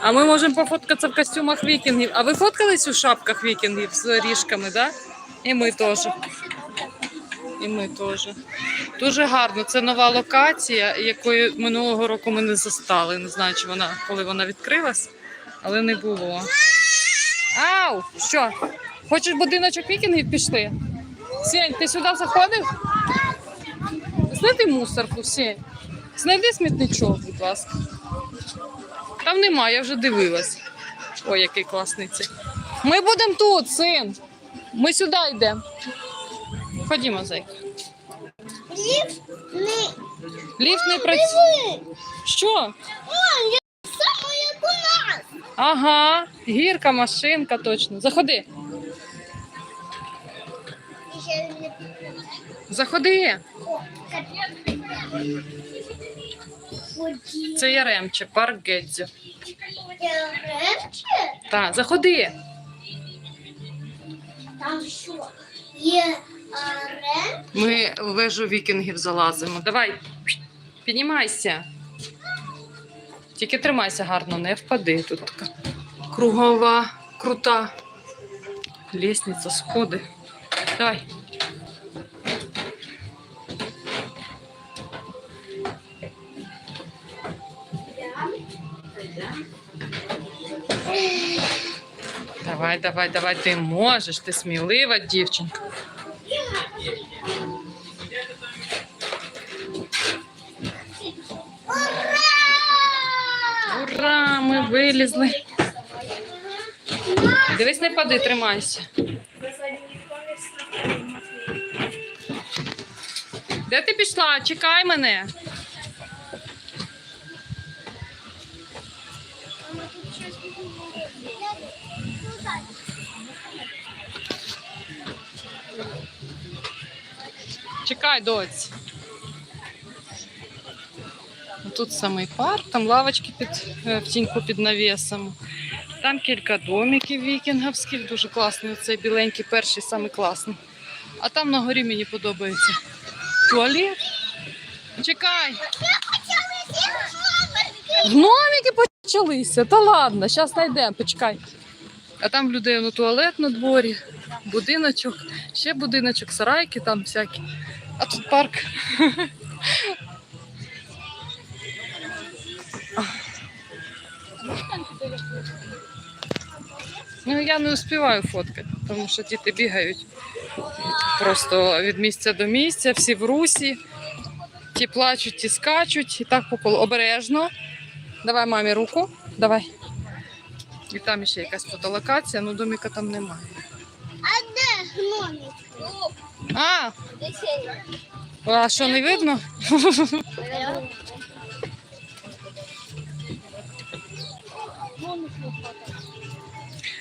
А ми можемо пофоткатися в костюмах вікінгів. А ви фоткались у шапках вікінгів з ріжками, да? І ми теж. І ми теж. Дуже гарно. Це нова локація, якої минулого року ми не застали. Не знаю, чи вона, коли вона відкрилась, але не було. Ау! Що? Хочеш будиночок вікінгів пішли? Сень, ти сюди заходив? Знайди мусорку, Сень. Знайди смітничок, будь ласка. Там немає, я вже дивилась. Ой, який класний цей. Ми будемо тут, син. Ми сюди йдемо. Ходімо, зайка. Ліфт не Ліфт не працює. Що? О, я саме як у нас. Ага, гірка, машинка, точно. Заходи. Заходи. О, капець. Це Яремче, парк Гедзю. Я речі? Так, заходи. Там що? Арен? Ми в вежу вікінгів залазимо. Давай, піднімайся. Тільки тримайся гарно, не впади. Тут така кругова, крута лісниця, сходи. Давай. Давай, давай, давай, ти можеш, ти смілива дівчинка. Ура! Ура! Ми вилізли. Дивись, не пади, тримайся. Де ти пішла? Чекай мене. Чекай, доць. Тут самий парк, там лавочки під е, в тіньку під навісом. Там кілька домиків вікінговських, дуже класний. Оцей біленький перший, самий класний. А там на горі мені подобається. Туалет. Чекай. Гномики почалися. Та ладно, зараз знайдемо, почекай. А там в людей ну, туалет на дворі, будиночок, ще будиночок, сарайки там всякі. А тут парк. Ну, я не успіваю фоткати, тому що діти бігають просто від місця до місця, всі в русі, ті плачуть, ті скачуть, і так по колу. Обережно. Давай мамі руку, давай. І там ще якась фотолокація, ну доміка там немає. А де гномик? А, а що не видно?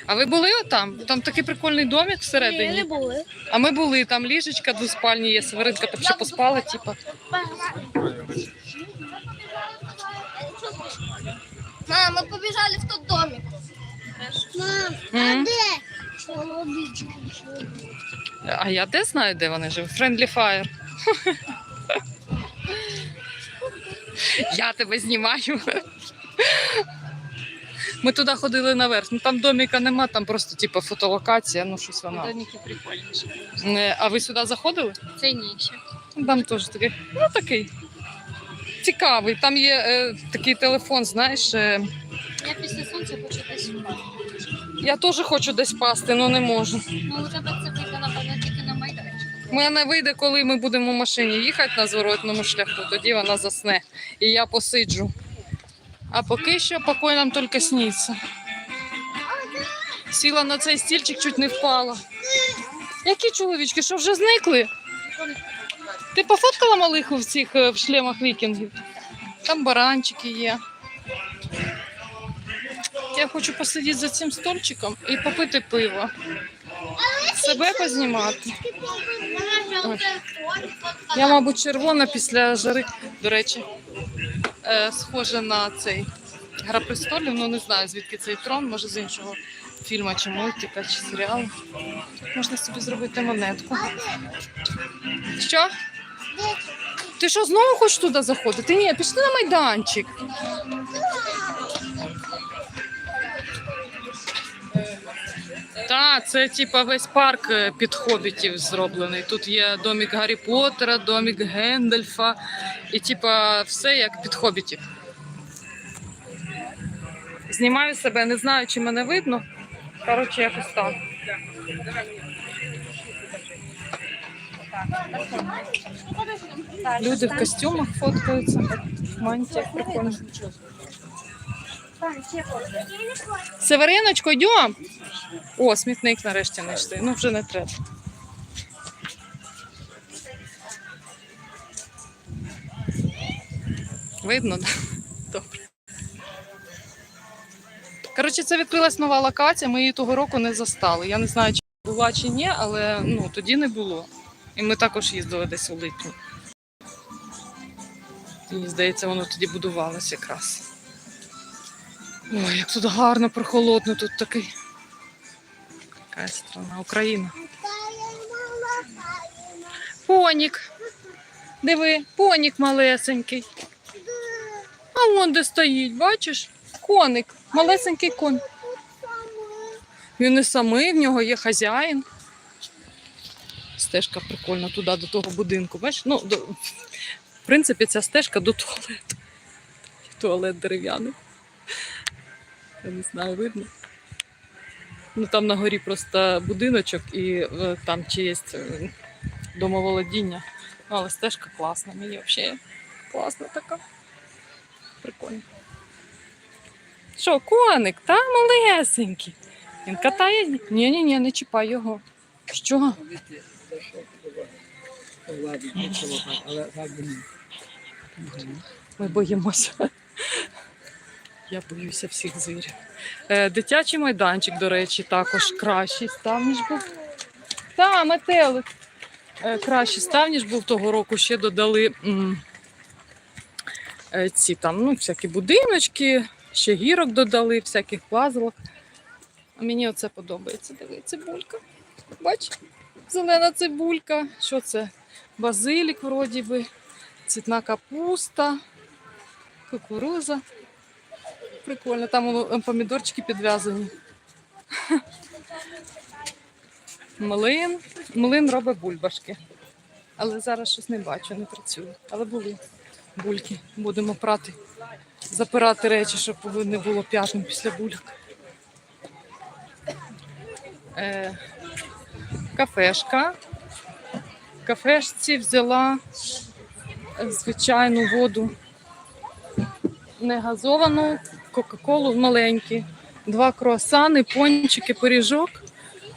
А ви були там? Там такий прикольний домик всередині. були. А ми були, там ліжечка двоспальні є, Северинка там ще поспала, типа. Мам, ми побіжали в тот домик. Мам, а де? А я де знаю, де вони живуть? Friendly Fire. Я тебе знімаю. Ми туди ходили наверх. Ну там доміка нема, там просто типу фотолокація, ну щось вона. Домики прикольніші. А ви сюди заходили? Це ніше. Там теж такий, ну такий. Цікавий. Там є е, такий телефон, знаєш. Е, Я після сонця хочу десь я теж хочу десь пасти, але не можу. Ну, у тебе це мене вийде, коли ми будемо в машині їхати на зворотному шляху, тоді вона засне. І я посиджу. А поки що покой нам тільки сніться. Сіла на цей стільчик, чуть не впала. Які чоловічки, що вже зникли? Ти пофоткала малих у цих е, в шлемах вікінгів? Там баранчики є. Я хочу посидіти за цим стольчиком і попити пиво. Себе познімати. Ой. Я, мабуть, червона після жари. До речі, е, схожа на цей Гра престолів. Ну не знаю, звідки цей трон, може з іншого фільму, чи мультика, чи серіалу. Можна собі зробити монетку. Що? Ти що, знову хочеш туди заходити? Ні, пішли на майданчик. Так, це типа весь парк е, під хобітів зроблений. Тут є домик Гаррі Поттера, домик Гендельфа і типа все як під хобітів. Знімаю себе, не знаю, чи мене видно. Коротше, якось так. Люди в костюмах фоткаються, в мантіях прикольно. Севериночко, йдемо. О, смітник нарешті знайшли. Ну вже не треба. Видно, так? Добре. Коротше, це відкрилась нова локація. Ми її того року не застали. Я не знаю, чи була чи ні, але ну, тоді не було. І ми також їздили десь у липні. Мені здається, воно тоді будувалось якраз. Ой, як тут гарно, прохолодно, тут такий. Яка страна, Україна. Понік. Диви, понік малесенький. А вон де стоїть, бачиш? Коник, малесенький коник. Він не самий, в нього є хазяїн. Стежка прикольна туди, до того будинку. Бачиш? Ну, до... В принципі, ця стежка до туалету. Туалет дерев'яний. Я не знаю, видно. Ну там на горі просто будиночок і е, там чиєсь е, домоволодіння. Ну, але стежка класна, мені взагалі класна така. Прикольно. Що, коник, та малесенький. Він катає. Ні, ні, ні, не чіпай його. Що? Ми боїмося. Я боюся всіх звірів. Е, дитячий майданчик, до речі, також кращий став, ніж був. Та, метелик. Е, кращий став, ніж був того року. Ще додали е, ці там, ну, всякі будиночки, ще гірок додали, всяких пазлок. Мені оце подобається. Диви, цибулька. Бач, зелена цибулька. Що це? Базилік, вроді би, цвітна капуста, кукуруза. Прикольно, там помідорчики підв'язані. Млин. Млин робить бульбашки. Але зараз щось не бачу, не працює. Але були бульки. Будемо прати, запирати речі, щоб не було п'ятним після бульок. Е, кафешка. В кафешці взяла звичайну воду не газовану, Кока-Колу маленькі, два круасани, пончики, пиріжок.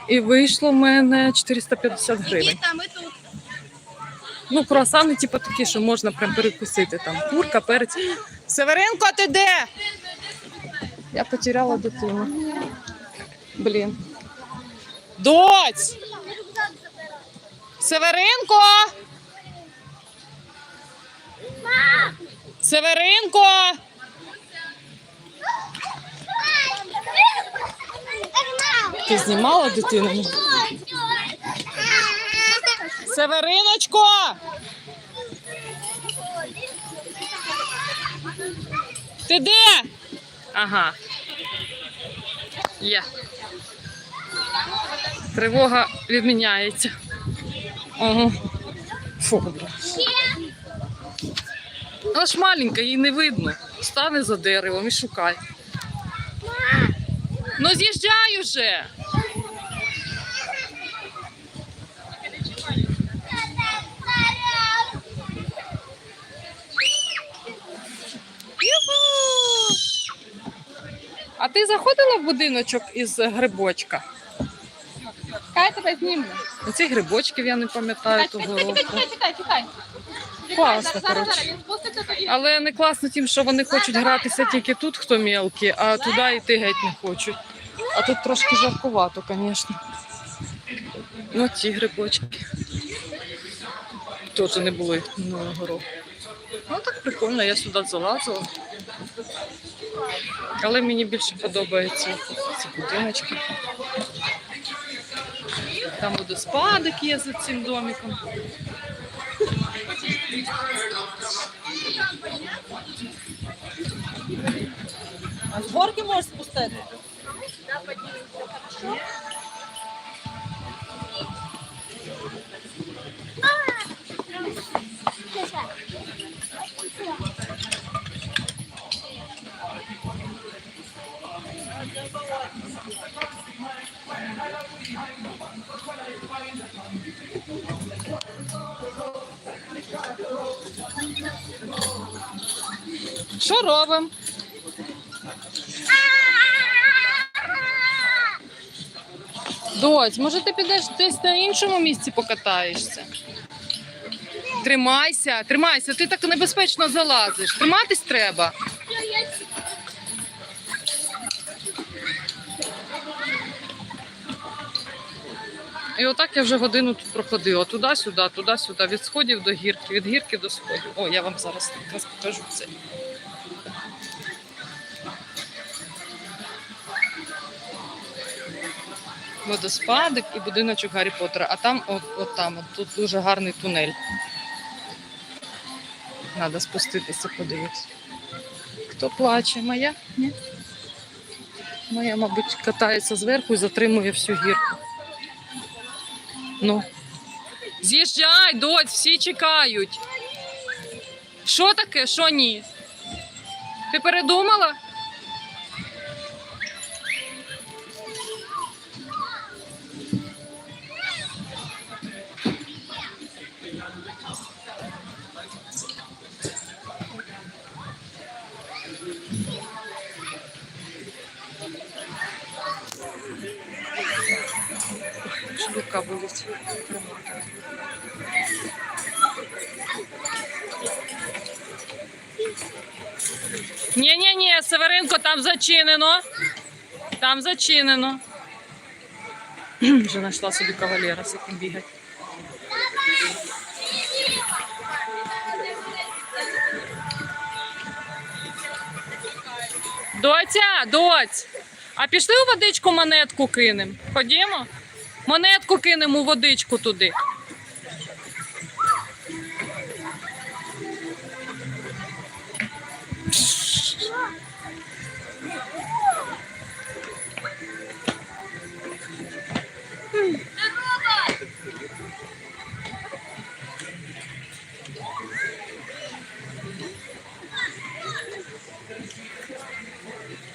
І вийшло в мене 450 гривень. Ну, круасани, типу, такі, що можна прям перекусити. Там курка, перець. Северинко, ти де? Я потеряла дитину. Блін. Доць! Северинко! Северинко! Ти знімала дитину? Севериночко! Ти де? Ага. Є. Тривога відміняється. Ага. Фу. Вона ж маленька, її не видно. Стане за деревом і шукай. Ну з'їжджай уже. А ти заходила в будиночок із грибочка? Хай тебе знімлю. Оці грибочків я не пам'ятаю того року. Тікай, тікай, тікай. Класно, коротше. Але не класно тим, що вони хочуть гратися тільки тут, хто мелкий, а туди йти геть не хочуть. А тут трошки жаркувато, звісно. Ну, ці грибочки. Теж не були минулого року. Ну так прикольно, я сюди залазила. Але мені більше подобаються ці будиночки. Там водоспадик є за цим домиком. А з горки можеш спустити? Що робимо? Доць, може ти підеш десь на іншому місці покатаєшся? Тримайся, тримайся, ти так небезпечно залазиш. Триматись треба. І отак я вже годину тут проходила. Туди-сюди, туди-сюди, від сходів до гірки, від гірки до сходів. О, я вам зараз покажу це. Водоспадик і будиночок Гаррі Поттера. А там, от, от там, от тут дуже гарний тунель. Треба спуститися, подивитися. Хто плаче? Моя? Ні? Моя, мабуть, катається зверху і затримує всю гірку. Ну. З'їжджай, доць, всі чекають. Що таке, що ні? Ти передумала? Ні-ні-ні, Северинко, там зачинено. Там зачинено. Вже знайшла собі кавалера, з яким бігать. Доця, доць. А пішли у водичку монетку кинем. Ходімо. Монетку кинемо у водичку туди.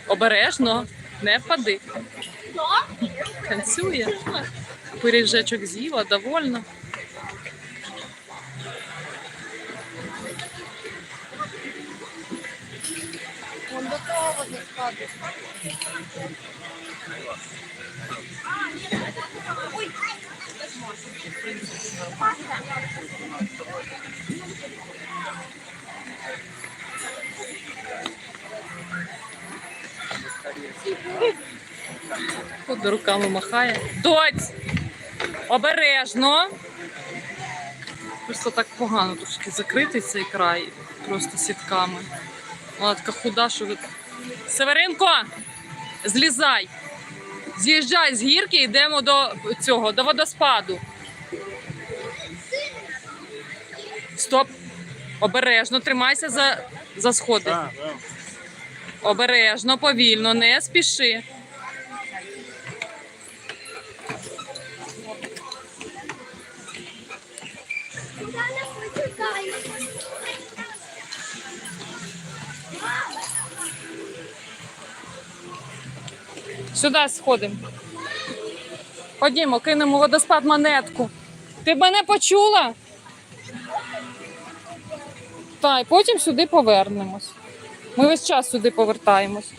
Обережно, не впади. Танцює. Пиріжечок з'їла, довольна. Вон до того водоспаду. От руками махає. Доць! Обережно. Просто так погано трошки закритий цей край просто сітками. Вона така худа, що ви. Северинко! Злізай! З'їжджай з гірки, йдемо до цього, до водоспаду. Стоп! Обережно, тримайся за, за сходи. Обережно, повільно, не спіши. Сюди сходимо. Ходімо, кинемо водоспад монетку. Ти мене почула? Так, і потім сюди повернемось. Ми весь час сюди повертаємось.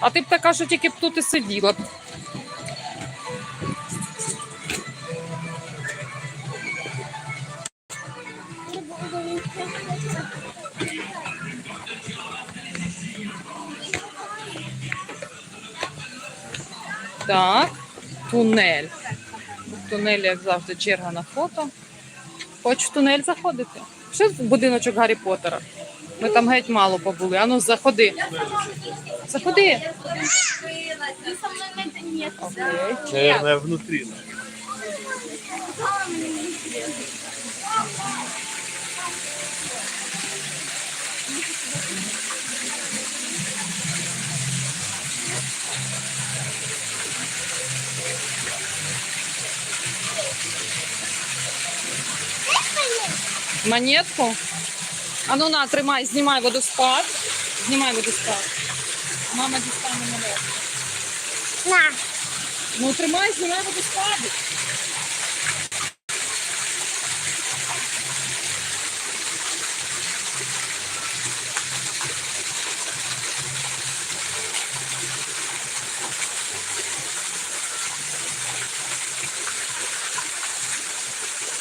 А ти б така, що тільки б тут і сиділа. Так, тунель. В тунелі, як завжди, черга на фото. Хочеш в тунель заходити? В будиночок Гаррі Поттера? Ми там геть мало побули. Ану, заходи. Заходи. Наверное, внутри. Монетку? А ну на, тримай, знімай водоспад. Знімай водоспад. Мама дістане мене. На. Ну тримай, знімай водоспад.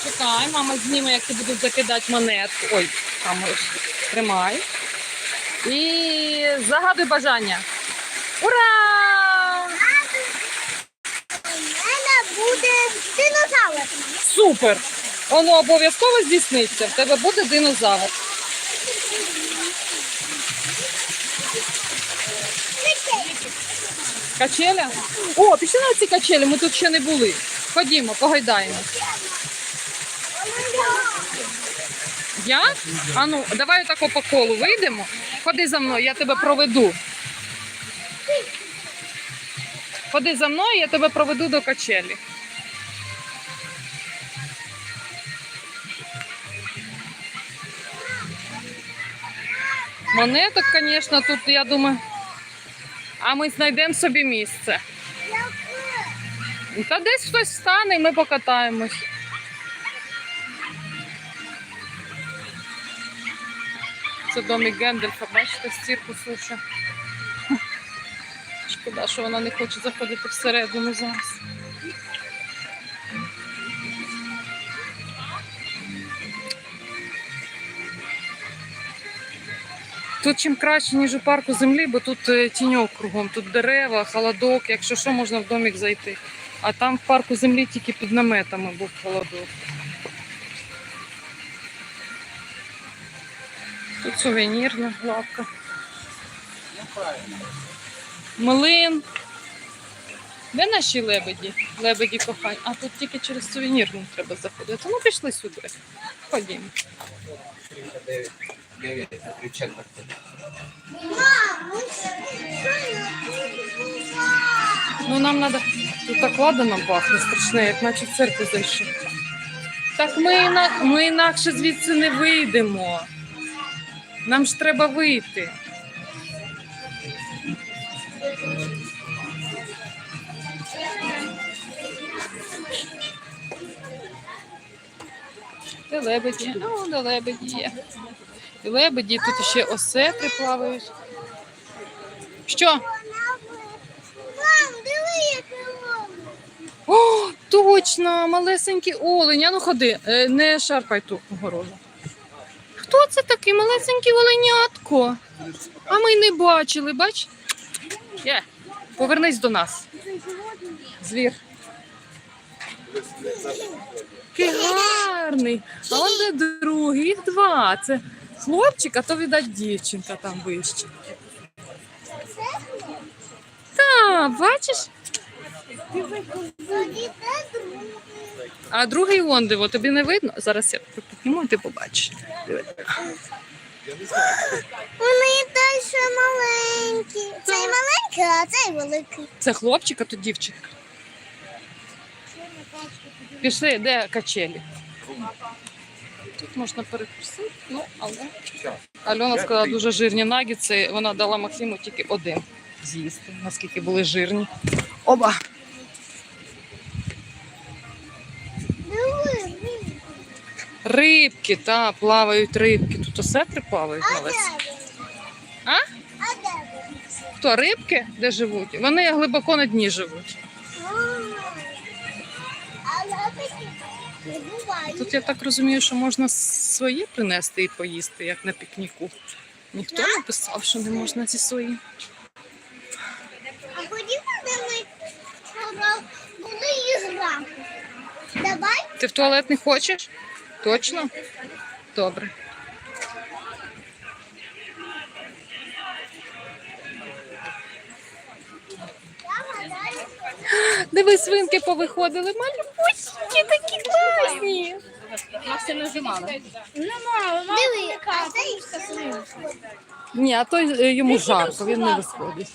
Чекай, мама зніме, як ти будеш закидати монетку. Ой, там ось. тримай. І загадуй бажання. Ура! Мене буде динозавр. Супер! Воно обов'язково здійсниться. В тебе буде динозавр. Качеля? О, пішли на ці качелі, ми тут ще не були. Ходімо, погайдаємо. Я? А давай отако по колу вийдемо. Ходи за мною, я тебе проведу. Ходи за мною, я тебе проведу до качелі. Монеток, звісно, тут, я думаю. А ми знайдемо собі місце. Та десь хтось встане і ми покатаємось. Це домик Гендельфа, бачите, з циркусу ще. Шкода, що вона не хоче заходити всередину зараз. Тут чим краще, ніж у парку землі, бо тут е, тіньок кругом, тут дерева, холодок, якщо що, можна в домик зайти. А там в парку землі тільки під наметами був холодок. Тут сувенірна лавка. Млин. Де наші лебеді? Лебеді кохань. А тут тільки через сувенірну треба заходити. Ну пішли сюди. Ходімо. 9, 9, три четверти. Мам, Ну нам треба. Тут так ладано пахне страшне, як наче в церкву зайшли. Так ми, іна... ми інакше звідси не вийдемо. Нам ж треба вийти. Де лебеді? О, де лебеді є. І лебеді, тут ще осетри плавають. Що? О, точно, малесенький олень. А ну ходи, е, не шарпай ту огорожу. Хто це такий малесенький оленятко? А ми не бачили, бач? Є, повернись до нас. Звір. Який гарний. А он де другий, два. Це хлопчик, а то, видать, дівчинка там вище. Так, бачиш? А другий вон диво, тобі не видно? Зараз я підніму, і ти побачиш. Вони теж маленькі. Цей маленький, а цей великий. Це хлопчик, а то дівчинка. Пішли, де качелі? Тут можна перекусити, ну, але. Альона сказала дуже жирні нагідці, вона дала Максиму тільки один з'їсти, наскільки були жирні. Оба! Рибки, та, плавають рибки. Тут осетри плавають А на де А? А де ви? Хто рибки? Де живуть? Вони глибоко на дні живуть. Тут я так розумію, що можна свої принести і поїсти, як на пікніку. Ніхто не писав, що не можна зі своїм. А ходімо, де ми були і грали. Давай. Ти в туалет не хочеш? Точно? Добре. Диви, свинки повиходили. Малюсенькі такі класні. Диви, а це і. Ні, а то е, йому жарко, він не виходить.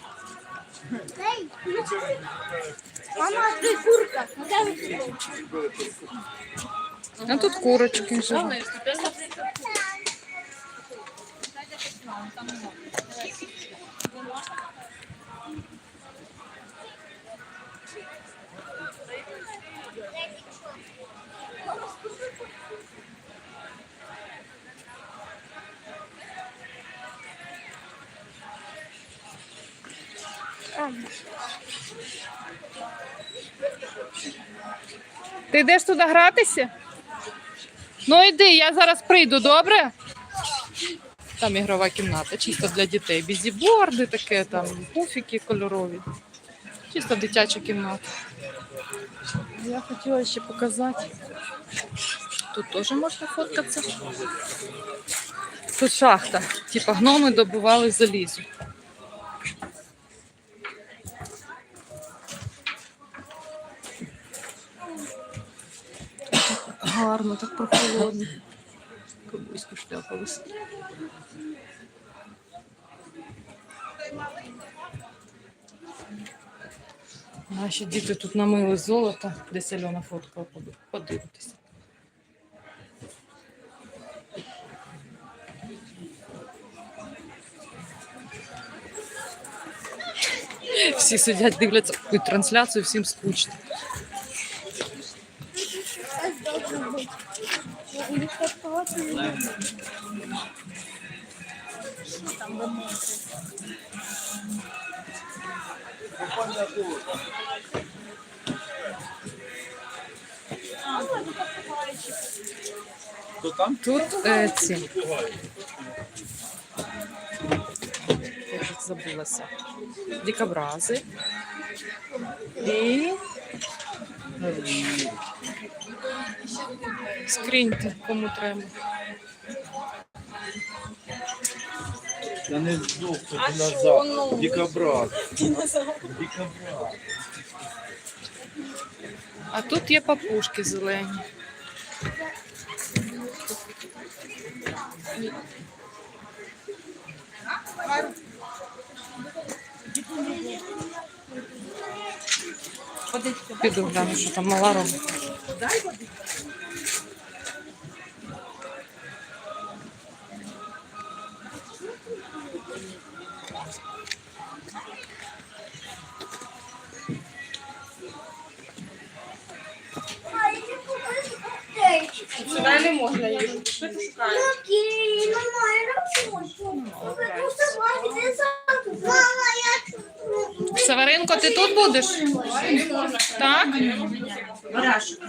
Мама, ти курка. А тут курочки. Ти йдеш туди гратися? Ну йди, я зараз прийду, добре? Там ігрова кімната, чисто для дітей. Бізіборди таке, там пуфіки кольорові. Чисто дитяча кімната. Я хотіла ще показати. Тут теж можна фоткатися. Тут шахта. Типа гноми добували залізо. Гарно, так прохолодно. Кобуську шляпалась. Наші діти тут намили золото, десь Альона фоткала, подивитися. Всі сидять, дивляться трансляцію, всім скучно. Тут е, ці. Я тут забулася. Дикобрази. І. Скриньте, кому треба. Я не здох, тут назад. Дикобраз. Дикобраз. А тут є папушки зелені. Піду гляну, що там мала робить. Сюди не можна їхати. Що ти шукаєш? Окей, мама, я роботу. Мама, я Северинко, ти тут будеш? Так?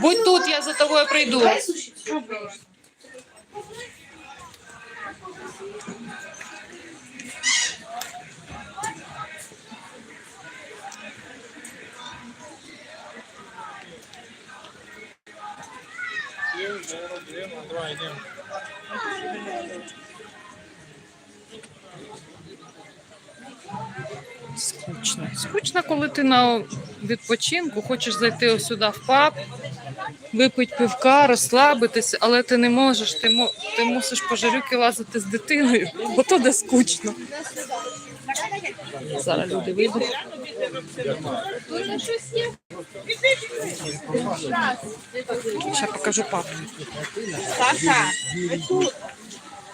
Будь тут, я за тобою прийду. Коли ти на відпочинку, хочеш зайти ось сюди в паб, випити пивка, розслабитися, але ти не можеш, ти, ти мусиш по жарюки лазити з дитиною, бо то де скучно. Зараз люди вийдуть. Ще покажу папу.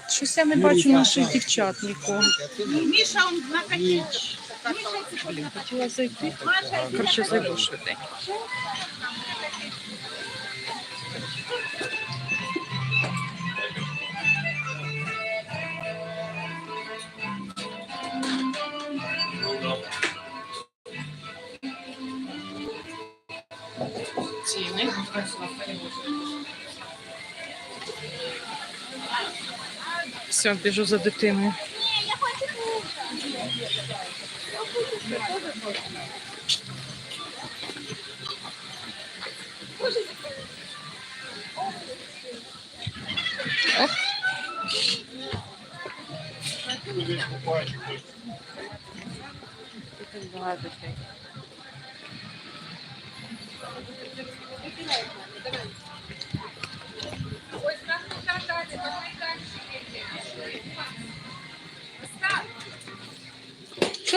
Щось я не бачу наших дівчат нікого. Міша, он на коні. Блін, хотіла зайти. Коротше, зайду швиденько. Все, біжу за дитиною. Оп. Тут багато дітей.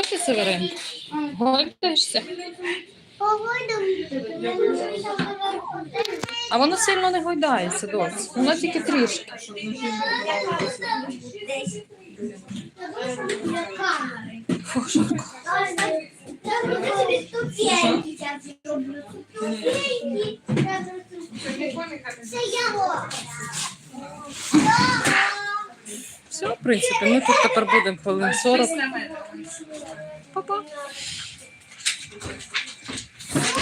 Що ти, Северин? Гойдаєшся? А воно сильно не гойдається, дось. Воно тільки трішки. Фу, жарко. Це я все, в принципі, ми ну, тут тепер будемо хвилин 40. Па-па!